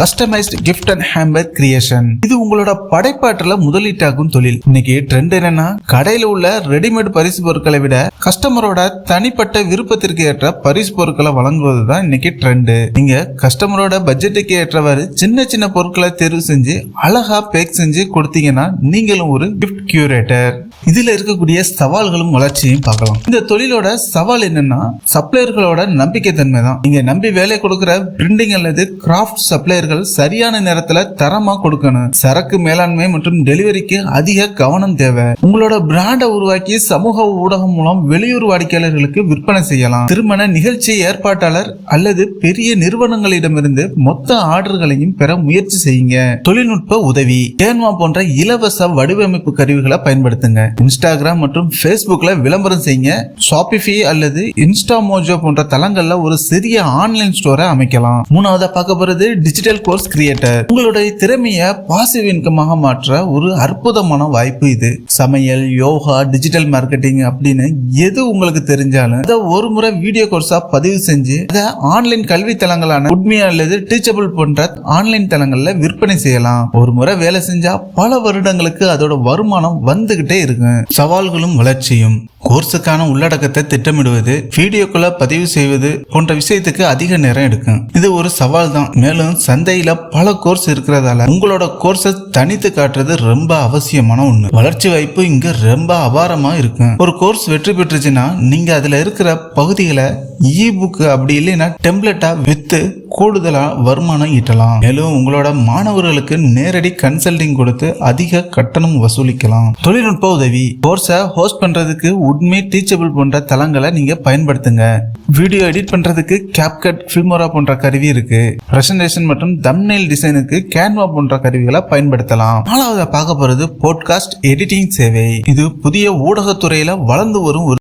Customised gift and hamper creation இது உங்களோட படைப்பாற்றல முதலீட்டாகும் தொழில். இன்னைக்கு ட்ரெண்ட் என்னன்னா கடையில உள்ள ரெடிமேட் பரிசு பொருட்களை விட கஸ்டமரோட தனிப்பட்ட விருப்பத்திற்கு ஏற்ற பரிசு பொருட்களை வழங்குவது தான் இன்னைக்கு ட்ரெண்ட் நீங்க கஸ்டமரோட பட்ஜெட்டுக்கு ஏற்றவாறு சின்ன சின்ன பொருட்களை தேர்வு செஞ்சு அழகா பேக் செஞ்சு கொடுத்தீங்கன்னா நீங்களும் ஒரு கிஃப்ட் கியூரேட்டர் இதுல இருக்கக்கூடிய சவால்களும் வளர்ச்சியும் பார்க்கலாம். இந்த தொழிலோட சவால் என்னன்னா சப்ளையர்களோட நம்பிக்கை தன்மை தான் நீங்க நம்பி வேலை கொடுக்கிற பிரிண்டிங் அல்லது கிராஃப்ட் சப்ளையர்கள் சரியான நேரத்துல தரமா கொடுக்கணும். சரக்கு மேலாண்மை மற்றும் டெலிவரிக்கு அதிக கவனம் தேவை. உங்களோட பிராண்டை உருவாக்கி சமூக ஊடகம் மூலம் வெளியூர் வாடிக்கையாளர்களுக்கு விற்பனை செய்யலாம். திருமண நிகழ்ச்சி ஏற்பாட்டாளர் அல்லது பெரிய நிறுவனங்களிடமிருந்து மொத்த ஆர்டர்களையும் பெற முயற்சி செய்யுங்க. தொழில்நுட்ப உதவி. கேன்வா போன்ற இலவச வடிவமைப்பு கருவிகளை பயன்படுத்துங்க. இன்ஸ்டாகிராம் மற்றும் பேஸ்புக்ல விளம்பரம் செய்யுங்க. ஷாபிஃபி அல்லது இன்ஸ்டா மோஜோ போன்ற தளங்கள்ல ஒரு சிறிய ஆன்லைன் ஸ்டோரை அமைக்கலாம். மூணாவதா பார்க்க போறது டிஜிட்டல் கோர்ஸ் கிரியேட்டர் உங்களுடைய திறமையை பாசிவ் இன்கமாக மாற்ற ஒரு அற்புதமான வாய்ப்பு இது. சமையல் யோகா டிஜிட்டல் மார்க்கெட்டிங் அப்படின்னு எது உங்களுக்கு தெரிஞ்சாலும் அதை ஒரு முறை வீடியோ கோர்ஸா பதிவு செஞ்சு அதை ஆன்லைன் கல்வி தளங்களான உட்மி அல்லது டீச்சபிள் போன்ற ஆன்லைன் தளங்கள்ல விற்பனை செய்யலாம். ஒரு முறை வேலை செஞ்சா பல வருடங்களுக்கு அதோட வருமானம் வந்துகிட்டே இருக்கு சவால்களும் வளர்ச்சியும். கோர்ஸுக்கான உள்ளடக்கத்தை திட்டமிடுவது வீடியோக்களை பதிவு செய்வது போன்ற விஷயத்துக்கு அதிக நேரம் எடுக்கும். இது ஒரு சவால் தான் மேலும் சந்தையில பல கோர்ஸ் இருக்கிறதால உங்களோட கோர்ஸை தனித்து காட்டுறது ரொம்ப அவசியமான ஒண்ணு. வளர்ச்சி வாய்ப்பு இங்க ரொம்ப அபாரமா இருக்கும் ஒரு கோர்ஸ் வெற்றி பெற்றுச்சுன்னா நீங்க அதுல இருக்கிற பகுதிகளை இ புக் அப்படி இல்லைன்னா டெம்ப்ளெட்டா வித்து கூடுதலா வருமானம் ஈட்டலாம். மேலும் உங்களோட மாணவர்களுக்கு நேரடி கன்சல்டிங் கொடுத்து அதிக கட்டணம் வசூலிக்கலாம். தொழில்நுட்ப உதவி. கோர்ஸை ஹோஸ்ட் பண்றதுக்கு உண்மை டீச்சபிள் போன்ற தளங்களை நீங்க பயன்படுத்துங்க. வீடியோ எடிட் பண்றதுக்கு கேப்கட் ஃபில்மோரா போன்ற கருவி இருக்கு. பிரசன்டேஷன் மற்றும் தம்ப்நெயில் டிசைனுக்கு கேன்வா போன்ற கருவிகளை பயன்படுத்தலாம். நாலாவது பார்க்க போறது போட்காஸ்ட் எடிட்டிங் சேவை. இது புதிய ஊடகத்துறையில வளர்ந்து வரும் ஒரு